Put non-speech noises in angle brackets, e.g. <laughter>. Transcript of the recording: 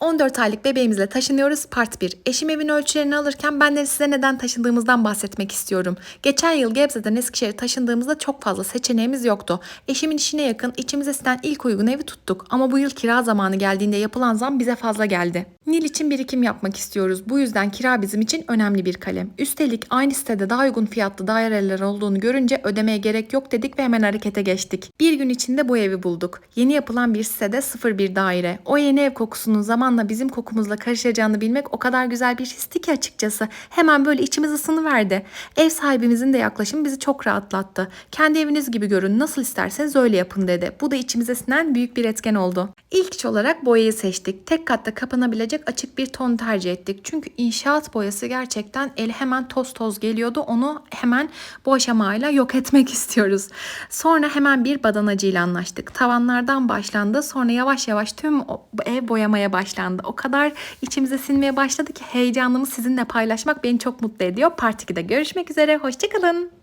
14 aylık bebeğimizle taşınıyoruz. Part 1. Eşim evin ölçülerini alırken ben de size neden taşındığımızdan bahsetmek istiyorum. Geçen yıl Gebze'den Eskişehir'e taşındığımızda çok fazla seçeneğimiz yoktu. Eşimin işine yakın içimize siten ilk uygun evi tuttuk. Ama bu yıl kira zamanı geldiğinde yapılan zam bize fazla geldi. Nil için birikim yapmak istiyoruz. Bu yüzden kira bizim için önemli bir kalem. Üstelik aynı sitede daha uygun fiyatlı daireler olduğunu görünce ödemeye gerek yok dedik ve hemen harekete geçtik. Bir gün içinde bu evi bulduk. Yeni yapılan bir sitede 01 daire. O yeni ev kokusunun zamanla bizim kokumuzla karışacağını bilmek o kadar güzel bir histi ki açıkçası. Hemen böyle içimiz ısınıverdi. Ev sahibimizin de yaklaşımı bizi çok rahatlattı. Kendi eviniz gibi görün nasıl isterseniz öyle yapın dedi. Bu da içimize sinen büyük bir etken oldu. İlk olarak boyayı seçtik. Tek katta kapanabilecek açık bir ton tercih ettik. Çünkü inşaat boyası gerçekten el hemen toz toz geliyordu. Onu hemen bu aşamayla yok etmek <laughs> istiyoruz. Sonra hemen bir badanacıyla anlaştık. Tavanlardan başlandı. Sonra yavaş yavaş tüm ev boyamaya başlandı. O kadar içimize sinmeye başladı ki heyecanımı sizinle paylaşmak beni çok mutlu ediyor. Part 2'de görüşmek üzere. Hoşçakalın.